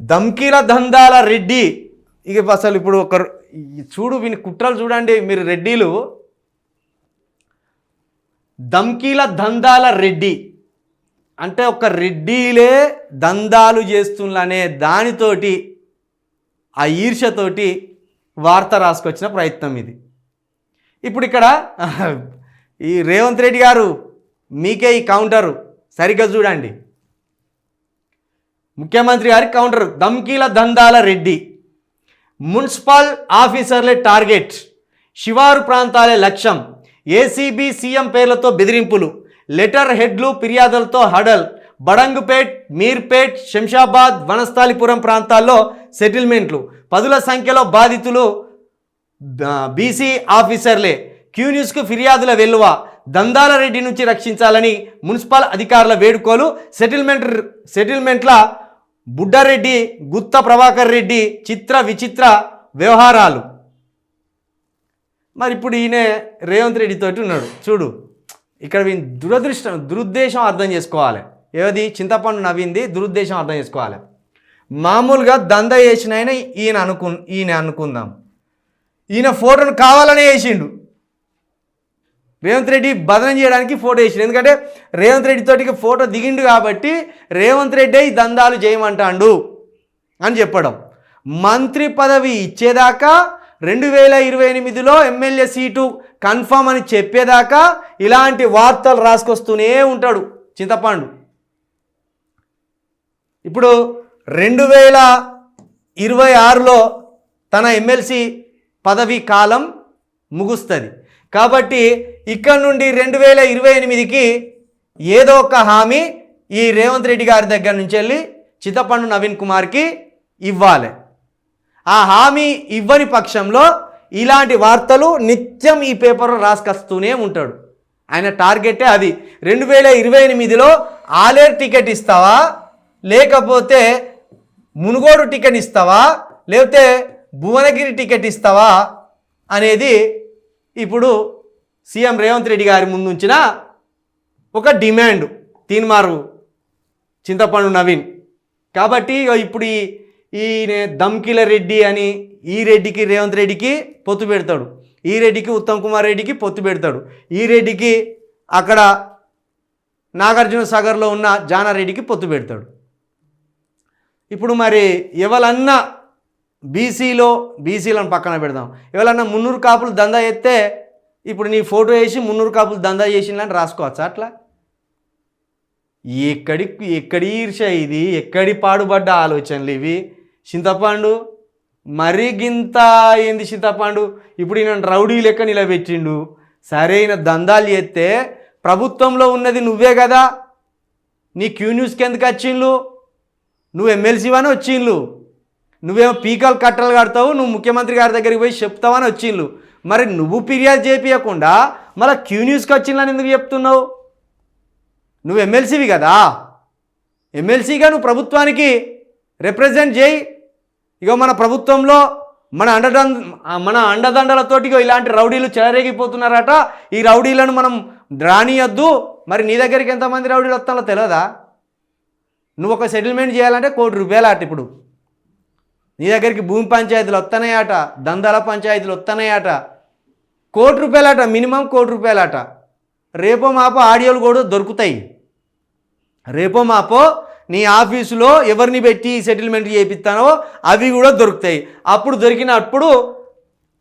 ధమ్కీల దందాల రెడ్డి. ఇక అసలు ఇప్పుడు ఒక చూడు వీని కుట్రలు చూడండి మీరు రెడ్డిలు. ధమ్కీల దందాల రెడ్డి. అంటే ఒక రెడ్డిలే దందాలు చేస్తున్ననే దానితోటి ఆ ఈర్ష్యతోటి వార్త రాసుకొచ్చిన ప్రయత్నం ఇది. ఇప్పుడు ఇక్కడ ఈ రేవంత్ రెడ్డి గారు మీకే ఈ కౌంటరు. సరిగ్గా చూడండి. ముఖ్యమంత్రి గారి కౌంటర్ ధమ్కీల దందాల రెడ్డి. మున్సిపల్ ఆఫీసర్లే టార్గెట్. శివారు ప్రాంతాలే లక్ష్యం. ఏసీబీ సీఎం పేర్లతో బెదిరింపులు. లెటర్ హెడ్లు ఫిర్యాదులతో హడల్. బడంగుపేట్ మీర్పేట్ శంషాబాద్ వనస్థాలిపురం ప్రాంతాల్లో సెటిల్మెంట్లు. పదుల సంఖ్యలో బాధితులు బీసీ ఆఫీసర్లే. క్యూన్యూస్కు ఫిర్యాదుల వెల్లువ. దందాల రెడ్డి నుంచి రక్షించాలని మున్సిపల్ అధికారుల వేడుకోలు. సెటిల్మెంట్ సెటిల్మెంట్ల బుడ్డారెడ్డి గుత్త ప్రభాకర్ రెడ్డి చిత్ర విచిత్ర వ్యవహారాలు. మరి ఇప్పుడు ఈయన రేవంత్ రెడ్డితోటి ఉన్నాడు. చూడు ఇక్కడ వీని దురదృష్టం దురుద్దేశం అర్థం చేసుకోవాలి. ఏది? చింతపండు నవ్వింది దురుద్దేశం అర్థం చేసుకోవాలి. మామూలుగా దంద వేసిన ఆయన ఈయన అనుకు ఈయన అనుకుందాం. ఈయన ఫోటోను కావాలనే వేసిండు. రేవంత్ రెడ్డి బదనం చేయడానికి ఫోటో వేసిండు. ఎందుకంటే రేవంత్ రెడ్డి తోటికి ఫోటో దిగిండు కాబట్టి రేవంత్ రెడ్డి ఈ దందాలు చేయమంటాండు అని చెప్పడం. మంత్రి పదవి ఇచ్చేదాకా రెండు వేల ఇరవై ఎనిమిదిలో ఎమ్మెల్యే సీటు కన్ఫామ్ అని చెప్పేదాకా ఇలాంటి వార్తలు రాసుకొస్తూనే ఉంటాడు చింతపండు. ఇప్పుడు రెండు వేల ఇరవై ఆరులో తన ఎమ్మెల్సీ పదవి కాలం ముగుస్తుంది. కాబట్టి ఇక్కడ నుండి రెండు వేల ఇరవై ఎనిమిదికి ఏదో ఒక హామీ ఈ రేవంత్ రెడ్డి గారి దగ్గర నుంచి వెళ్ళి చిత్తపండు నవీన్ కుమార్కి ఇవ్వాలి. ఆ హామీ ఇవ్వని పక్షంలో ఇలాంటి వార్తలు నిత్యం ఈ పేపర్లో రాసుకొస్తూనే ఉంటాడు. ఆయన టార్గెటే అది. రెండు వేల ఇరవై ఎనిమిదిలో ఆలేరు టికెట్ ఇస్తావా? లేకపోతే మునుగోడు టికెట్ ఇస్తావా? లేకపోతే భువనగిరి టికెట్ ఇస్తావా? అనేది ఇప్పుడు సీఎం రేవంత్ రెడ్డి గారి ముందుంచిన ఒక డిమాండ్ తీన్మారు చింతపండు నవీన్. కాబట్టి ఇప్పుడు ఈ ఈయన దమ్కిల రెడ్డి అని ఈ రెడ్డికి రేవంత్ రెడ్డికి పొత్తు పెడతాడు. ఈ రెడ్డికి ఉత్తమ్ కుమార్ రెడ్డికి పొత్తు పెడతాడు. ఈ రెడ్డికి అక్కడ నాగార్జున సాగర్లో ఉన్న జానారెడ్డికి పొత్తు పెడతాడు. ఇప్పుడు మరి ఎవరన్నా బీసీలో బీసీలను పక్కన పెడదాం. ఎవరన్నా మున్నూరు కాపులు దందా ఎత్తే ఇప్పుడు నీ ఫోటో వేసి మున్నూరు కాపులు దందా చేసిందని రాసుకోవచ్చా అట్లా? ఎక్కడి ఎక్కడి ఈర్ష ఇది? ఎక్కడి పాడుబడ్డ ఆలోచనలు ఇవి? చింతపండు? మరీ గింత ఏంది చింతపండు? ఇప్పుడు ఈయన రౌడీ లెక్క నిలబెట్టిండు. సరైన దందాలు చేస్తే ప్రభుత్వంలో ఉన్నది నువ్వే కదా. నీ క్యూ న్యూస్కి ఎందుకు వచ్చిండ్లు నువ్వు ఎమ్మెల్సీవని వచ్చిండ్లు నువ్వేమో పీకలు కట్టలు కడతావు నువ్వు ముఖ్యమంత్రి గారి దగ్గరికి పోయి చెప్తావని వచ్చిండ్లు. మరి నువ్వు ఫిర్యాదు చేపించకుండా మళ్ళీ క్యూ న్యూస్కి వచ్చిందని ఎందుకు చెప్తున్నావు? నువ్వు ఎమ్మెల్సీవి కదా. ఎమ్మెల్సీగా నువ్వు ప్రభుత్వానికి రిప్రజెంట్ చేయి. ఇగో మన ప్రభుత్వంలో మన అండదండ మన అండదండలతోటిగో ఇలాంటి రౌడీలు చెలరేగిపోతున్నారట. ఈ రౌడీలను మనం రానియద్దు. మరి నీ దగ్గరికి ఎంతమంది రౌడీలు వస్తాలో తెలియదా నువ్వు ఒక సెటిల్మెంట్ చేయాలంటే కోటి రూపాయలు అట ఇప్పుడు. నీ దగ్గరికి భూమి పంచాయతీలు వస్తున్నాయట దందాల పంచాయతీలు వస్తున్నాయట కోటి రూపాయలట మినిమం కోటి రూపాయలట. రేపో మాపో ఆడియోలు కూడా దొరుకుతాయి. రేపో మాపో నీ ఆఫీసులో ఎవరిని పెట్టి సెటిల్మెంట్ చేపిస్తానో అవి కూడా దొరుకుతాయి. అప్పుడు దొరికినప్పుడు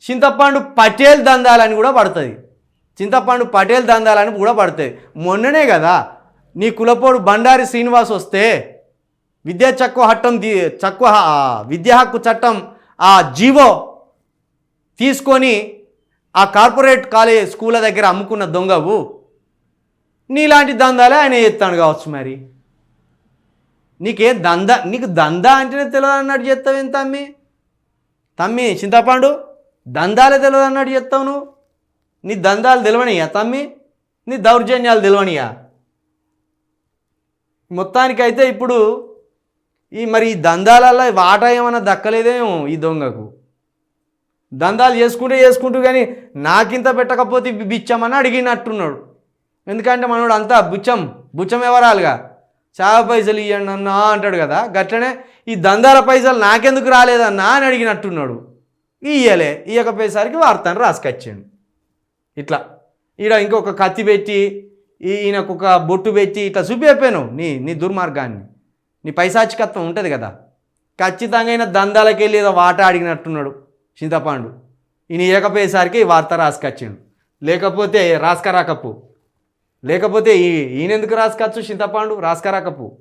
చింతపండు పటేల్ దందాలని కూడా పడుతుంది. చింతపండు పటేల్ దందాలని కూడా పడుతుంది. మొన్ననే కదా నీ కులపోడు బండారి శ్రీనివాస్ వస్తే విద్యా చక్కు హట్టం చక్కు చక్కువ విద్యా హక్కు చట్టం ఆ జీవో తీసుకొని ఆ కార్పొరేట్ కాలేజ్ స్కూళ్ళ దగ్గర అమ్ముకున్న దొంగవు నీలాంటి దందాలే ఆయన ఎత్తాడు కావచ్చు మరి. నీకేం దంద నీకు దందా అంటేనే తెలియదు అన్నట్టు చెప్తావేం తమ్మి? తమ్మి చింతపండు దందాలే తెలియదు అన్నట్టు చెప్తావు నువ్వు? నీ దందాలు తెలివనియా తమ్మి? నీ దౌర్జన్యాలు తెలివనియా? మొత్తానికైతే ఇప్పుడు ఈ మరి ఈ దందాలలో వాటా ఏమైనా దక్కలేదేమో ఈ దొంగకు? దందాలు చేసుకుంటే చేసుకుంటూ కానీ నాకింత పెట్టకపోతే ఇవి బిచ్చమని అడిగినట్టున్నాడు. ఎందుకంటే మనోడు అంతా బుచ్చం బుచ్చం ఎవరాలుగా? చాలా పైసలు ఇవ్వండి అన్నా అంటాడు కదా. గట్లనే ఈ దందాల పైసలు నాకెందుకు రాలేదన్నా అని అడిగినట్టున్నాడు. ఇయ్యలే ఇయ్యకపోయేసరికి వార్తను రాసుకొచ్చాడు. ఇట్లా. ఈడ ఇంకొక కత్తి పెట్టి ఈయనకు ఒక బొట్టు పెట్టి ఇట్లా చూపి నీ నీ దుర్మార్గాన్ని. నీ పైశాచికత్వం ఉంటుంది కదా. ఖచ్చితంగా దందాలకి వెళ్ళి ఏదో వాట అడిగినట్టున్నాడు చింతపాండు. ఈయన ఏకపోయేసరికి ఈ వార్త రాసుకొచ్చాడు. లేకపోతే రాసుకరాకపో లేకపోతే ఈ ఈయనెందుకు రాసుకొచ్చు చింతపాండు? రాసుకరాకపో